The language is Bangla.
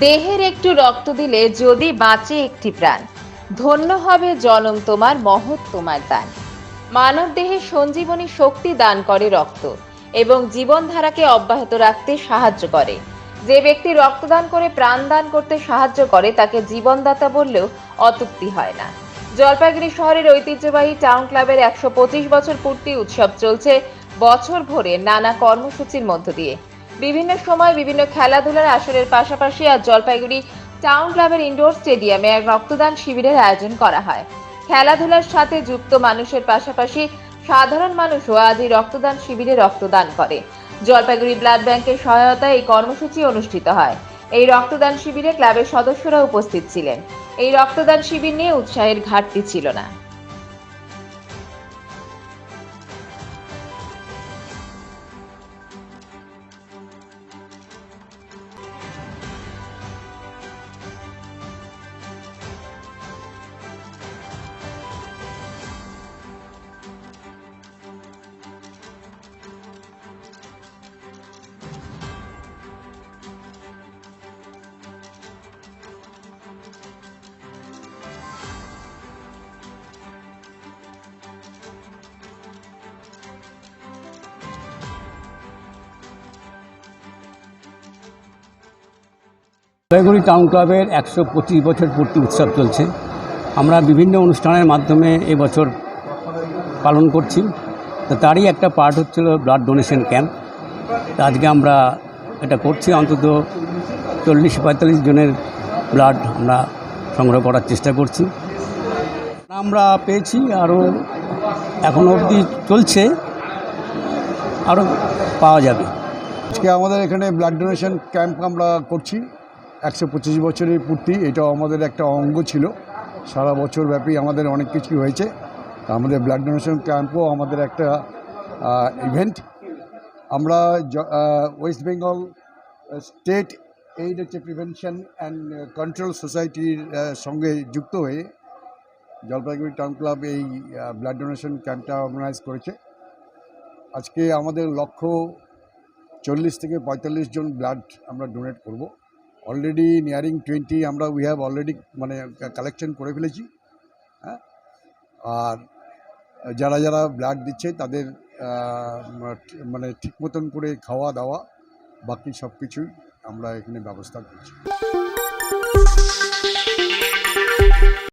দেহের একটু রক্ত দিলে যদি বাঁচে একটি প্রাণ, ধন্য হবে জনম তোমার, মহৎ তোমার দান। মানব দেহে সঞ্জীবনী শক্তি দান করে রক্ত এবং জীবনধারাকে অব্যাহত রাখতে সাহায্য করে। যে ব্যক্তি রক্তদান করে প্রাণ দান করতে সাহায্য করে, তাকে জীবনদাতা বললেও অতুক্তি হয় না। জলপাইগুড়ি শহরের ঐতিহ্যবাহী টাউন ক্লাবের একশো পঁচিশ বছর পূর্তি উৎসব চলছে বছর ভরে নানা কর্মসূচির মধ্য দিয়ে। বিভিন্ন সময় বিভিন্ন খেলাধুলার আসরের পাশাপাশি আজ জলপাইগুড়ি টাউন ক্লাবের ইনডোর স্টেডিয়ামে এক রক্তদান শিবিরের আয়োজন করা হয়। খেলাধুলার সাথে যুক্ত মানুষের পাশাপাশি সাধারণ মানুষও আজ এই রক্তদান শিবিরে রক্তদান করে। জলপাইগুড়ি ব্লাড ব্যাংকের সহায়তায় এই কর্মসূচি অনুষ্ঠিত হয়। এই রক্তদান শিবিরে ক্লাবের সদস্যরা উপস্থিত ছিলেন। এই রক্তদান শিবির নিয়ে উৎসাহের ঘাটতি ছিল না। জলপাইগুড়ি টাউন ক্লাবের একশো পঁচিশ বছর পূর্তি উৎসব চলছে। আমরা বিভিন্ন অনুষ্ঠানের মাধ্যমে এবছর পালন করছি। তো তারই একটা পার্ট হচ্ছিল ব্লাড ডোনেশন ক্যাম্প আজকে আমরা এটা করছি। অন্তত চল্লিশ পঁয়তাল্লিশ জনের ব্লাড আমরা সংগ্রহ করার চেষ্টা করছি। আমরা পেয়েছি আরও এখনও অবধি চলছে। আরও পাওয়া যাবে। আজকে আমাদের এখানে ব্লাড ডোনেশন ক্যাম্প আমরা করছি। একশো পঁচিশ বছরের পূর্তি, এটাও আমাদের একটা অঙ্গ ছিল। সারা বছর ব্যাপী আমাদের অনেক কিছু হয়েছে। আমাদের ব্লাড ডোনেশন ক্যাম্পও আমাদের একটা ইভেন্ট আমরা ওয়েস্ট বেঙ্গল স্টেট এইড হচ্ছে প্রিভেনশন অ্যান্ড কন্ট্রোল সোসাইটির সঙ্গে যুক্ত হয়ে জলপাইগুড়ি টাউন ক্লাব এই ব্লাড ডোনেশন ক্যাম্পটা অর্গানাইজ করেছে। আজকে আমাদের লক্ষ্য চল্লিশ থেকে পঁয়তাল্লিশ জন ব্লাড আমরা ডোনেট করব। অলরেডি নিয়ারিং টোয়েন্টি আমরা উই হ্যাভ অলরেডি মানে কালেকশন করে ফেলেছি। হ্যাঁ? আর যারা যারা ব্লাড দিচ্ছে, তাদের মানে ঠিক মতন করে খাওয়া দাওয়া, বাকি সব কিছুই আমরা এখানে ব্যবস্থা করছি।